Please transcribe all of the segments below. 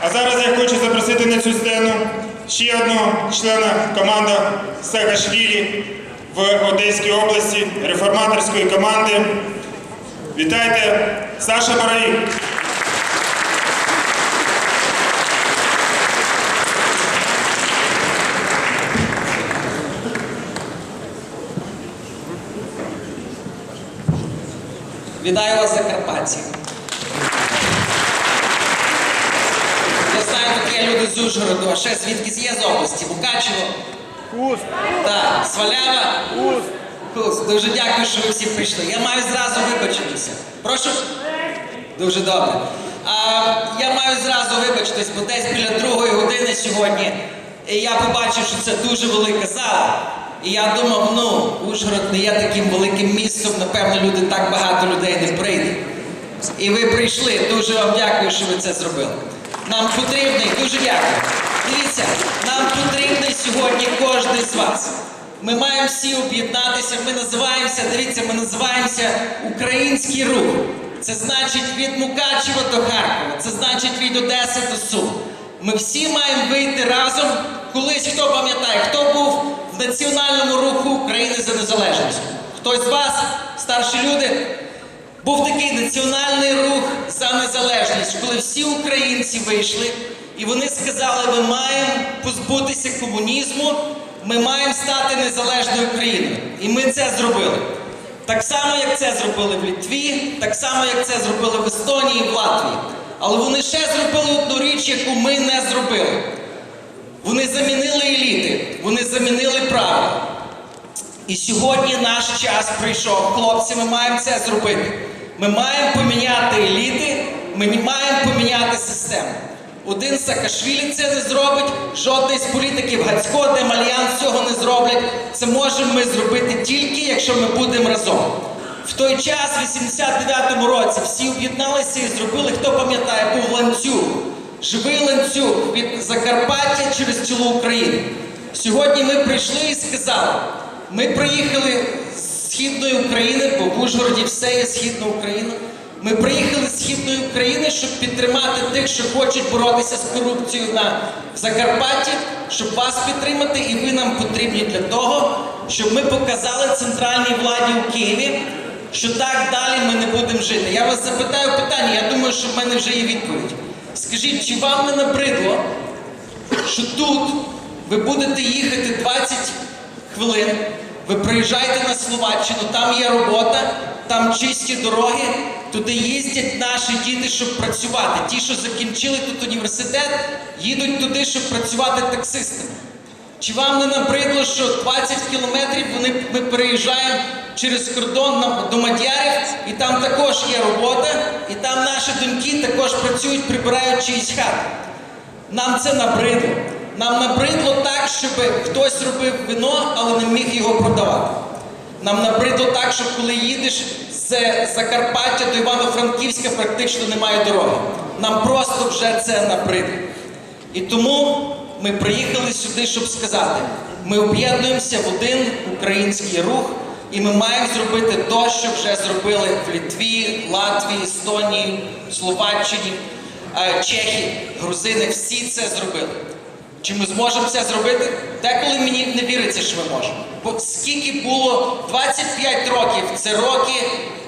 А зараз я хочу запросити на цю сцену ще одного члена команди Саакашвілі в Одеській області, реформаторської команди. Вітайте, Саша Боровік. Вітаю вас, Закарпатці. Я знаю, тут з Ужгороду, а ще звідки є з області, Мукачево. Куст, Так, Свалява. куст. Кус, дуже дякую, що ви всі прийшли. Я маю зразу вибачитися. Прошу. Дуже добре. А, я маю зразу вибачитись, бо десь біля другої години сьогодні я побачив, що це дуже велика зала. І я думав, ну, Ужгород не є таким великим містом, напевно, люди так багато людей не прийде. І ви прийшли. Дуже вам дякую, що ви це зробили. Нам потрібний, дуже дякую. Дивіться, нам потрібний сьогодні кожен з вас. Ми маємо всі об'єднатися. Ми називаємося, дивіться, ми називаємося Український рух. Це значить від Мукачева до Харкова, це значить від Одеси до Сум. Ми всі маємо вийти разом. Колись хто пам'ятає, хто був в національному руху України за незалежність? Хтось з вас, старші люди, був такий національний рух за незалежність, коли всі українці вийшли і вони сказали, ми маємо позбутися комунізму, ми маємо стати незалежною країною. І ми це зробили. Так само, як це зробили в Літві, так само, як це зробили в Естонії в Латвії. Але вони ще зробили одну річ, яку ми не зробили. Вони замінили еліти, вони замінили правила. І сьогодні наш час прийшов. Хлопці, ми маємо це зробити. Ми маємо поміняти еліти, ми маємо поміняти систему. Один Саакашвілі це не зробить, жодний з політиків Гацько, Демальян цього не зроблять. Це можемо ми зробити тільки, якщо ми будемо разом. В той час, в 89-му році, всі об'єдналися і зробили, хто пам'ятає, був ланцюг. Живий ланцюг від Закарпаття через цілу Україну. Сьогодні ми прийшли і сказали, ми приїхали східної України, бо в Ужгороді все є східна Україна. Ми приїхали з східної України, щоб підтримати тих, що хочуть боротися з корупцією на Закарпатті, щоб вас підтримати, і ви нам потрібні для того, щоб ми показали центральній владі у Києві, що так далі ми не будемо жити. Я вас запитаю питання, я думаю, що в мене вже є відповідь. Скажіть, чи вам не набридло, що тут ви будете їхати 20 хвилин, ви приїжджаєте на Словаччину, там є робота, там чисті дороги, туди їздять наші діти, щоб працювати. Ті, що закінчили тут університет, їдуть туди, щоб працювати таксистами. Чи вам не набридло, що 20 кілометрів вони, ми переїжджаємо через кордон до Мадярів, і там також є робота, і там наші доньки також працюють, прибирають чиїсь хати. Нам це набридло. Нам набридло так, щоб хтось робив вино, але не міг його продавати. Нам набридло так, щоб коли їдеш з Закарпаття до Івано-Франківська, практично немає дороги. Нам просто вже це набридло. І тому ми приїхали сюди, щоб сказати: ми об'єднуємося в один український рух, і ми маємо зробити те, що вже зробили в Літві, Латвії, Естонії, Словаччині, е, Чехії, грузини. Всі це зробили. Чи ми зможемо це зробити? Деколи мені не віриться, що ми можемо. Бо скільки було 25 років, це роки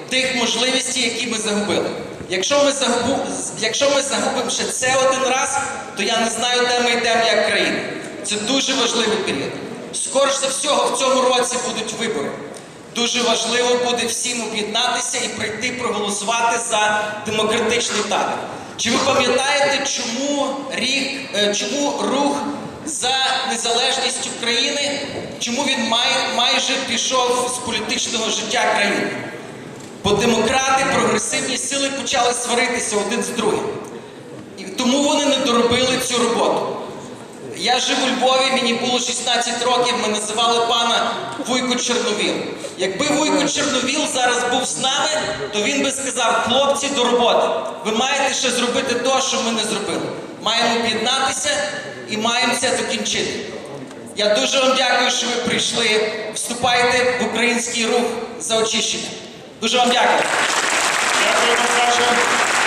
тих можливостей, які ми загубили. Якщо ми, загубу, якщо ми загубимо ще це один раз, то я не знаю, де ми йдемо як країна. Це дуже важливий період. Скоріше за всього, в цьому році будуть вибори. Дуже важливо буде всім об'єднатися і прийти проголосувати за демократичний табір. Чи ви пам'ятаєте, чому е, чому рух за незалежність України, чому він май, майже пішов з політичного життя країни? Бо демократи, прогресивні сили почали сваритися один з другим. І тому вони не доробили цю роботу. Я жив у Львові, мені було 16 років, ми називали пана Вуйко Чорновіл. Якби Вуйко Чорновіл зараз був з нами, то він би сказав, хлопці, до роботи. Ви маєте ще зробити те, що ми не зробили. Маємо об'єднатися і маємо це докінчити. Я дуже вам дякую, що ви прийшли. Вступайте в український рух за очищення. Дуже вам дякую. Дякую, Саша.